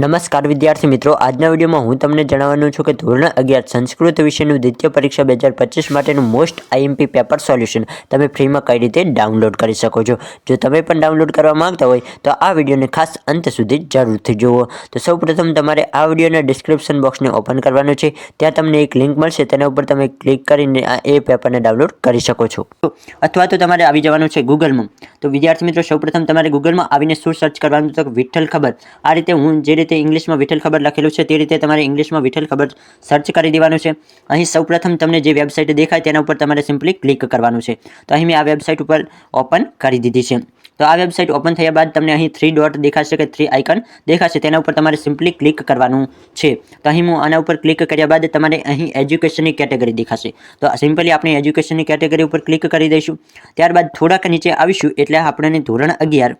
નમસ્કાર વિદ્યાર્થી મિત્રો, આજના વિડીયોમાં હું તમને જણાવવાનું છું કે ધોરણ અગિયાર સંસ્કૃત વિષયનું દ્વિતીય પરીક્ષા બે હજાર પચીસ માટેનું મોસ્ટ આઈએમપી પેપર સોલ્યુશન તમે ફ્રીમાં કઈ રીતે ડાઉનલોડ કરી શકો છો? જો તમે પણ ડાઉનલોડ કરવા માંગતા હોય, તો આ વિડીયોને ખાસ અંત સુધી જરૂરથી જુઓ. તો સૌપ્રથમ તમારે આ વિડીયોના ડિસ્ક્રિપ્શન બોક્સને ઓપન કરવાનું છે. ત્યાં તમને એક લિંક મળશે, તેના ઉપર તમે ક્લિક કરીને આ એ પેપરને ડાઉનલોડ કરી શકો છો. અથવા તો તમારે આવી જવાનું છે ગૂગલમાં. તો વિદ્યાર્થી મિત્રો, સૌપ્રથમ તમારે ગૂગલમાં આવીને શું સર્ચ કરવાનું તો વિઠ્ઠલ ખબર. આ રીતે હું જે રીતે ઇંગ્લિશમાં વિઠ્ઠલ ખબર લખેલું છે તે રીતે તમારે ઇંગ્લિશમાં વિઠ્ઠલ ખબર સર્ચ કરી દેવાનું છે. અહીં સૌપ્રથમ તમને જે વેબસાઇટ દેખાય તેના ઉપર તમારે સિમ્પલી ક્લિક કરવાનું છે. તો અહીં મેં આ વેબસાઇટ ઉપર ઓપન કરી દીધી છે. તો આ વેબસાઇટ ઓપન થયા બાદ તમને અહીં થ્રી ડોટ દેખાશે કે થ્રી આઇકન દેખાશે તેના ઉપર તમારે સિમ્પલી ક્લિક કરવાનું છે. તો અહીં હું આના ઉપર ક્લિક કર્યા બાદ તમારે અહીં એજ્યુકેશનની કેટેગરી દેખાશે. તો સિમ્પલી આપણે એજ્યુકેશનની કેટેગરી ઉપર ક્લિક કરી દઈશું. ત્યારબાદ થોડાક નીચે આવીશું એટલે આપણને ધોરણ અગિયાર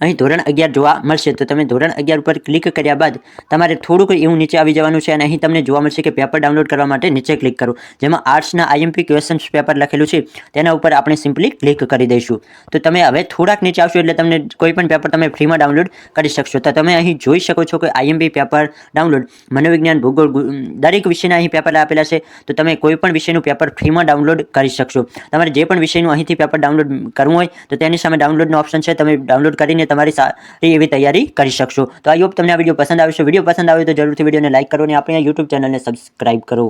અહીં ધોરણ અગિયાર જોવા મળશે. તો તમે ધોરણ અગિયાર ઉપર ક્લિક કર્યા બાદ તમારે થોડુંક એવું નીચે આવી જવાનું છે અને અહીં તમને જોવા મળશે કે પેપર ડાઉનલોડ કરવા માટે નીચે ક્લિક કરો. જેમાં આર્ટ્સના આઈએમપી ક્વેશ્ચન્સ પેપર લખેલું છે. તેના ઉપર આપણે સિમ્પલી ક્લિક કરી દઈશું. તો તમે હવે થોડાક નીચે આવશો એટલે તમને કોઈ પણ પેપર તમે ફ્રીમાં ડાઉનલોડ કરી શકશો. તો તમે અહીં જોઈ શકો છો કે આઈએમપી પેપર ડાઉનલોડ મનોવિજ્ઞાન, ભૂગોળ દરેક વિષયના અહીં પેપર આપેલા છે. તો તમે કોઈ પણ વિષયનું પેપર ફ્રીમાં ડાઉનલોડ કરી શકશો. તમારે જે પણ વિષયનું અહીંથી પેપર ડાઉનલોડ કરવું હોય, તો તેની સામે ડાઉનલોડનો ઓપ્શન છે. તમે ડાઉનલોડ કરીને તમારી સારી એવી તૈયારી કરી શકશો. તો આઈ હોપ તમને આ વીડિયો પસંદ આવશે વીડિયો પસંદ આવે તો જરૂરથી વિડીયોને લાઇક કરો અને આપણે આ યુટ્યુબ ચેનલને સબસ્ક્રાઇબ કરો.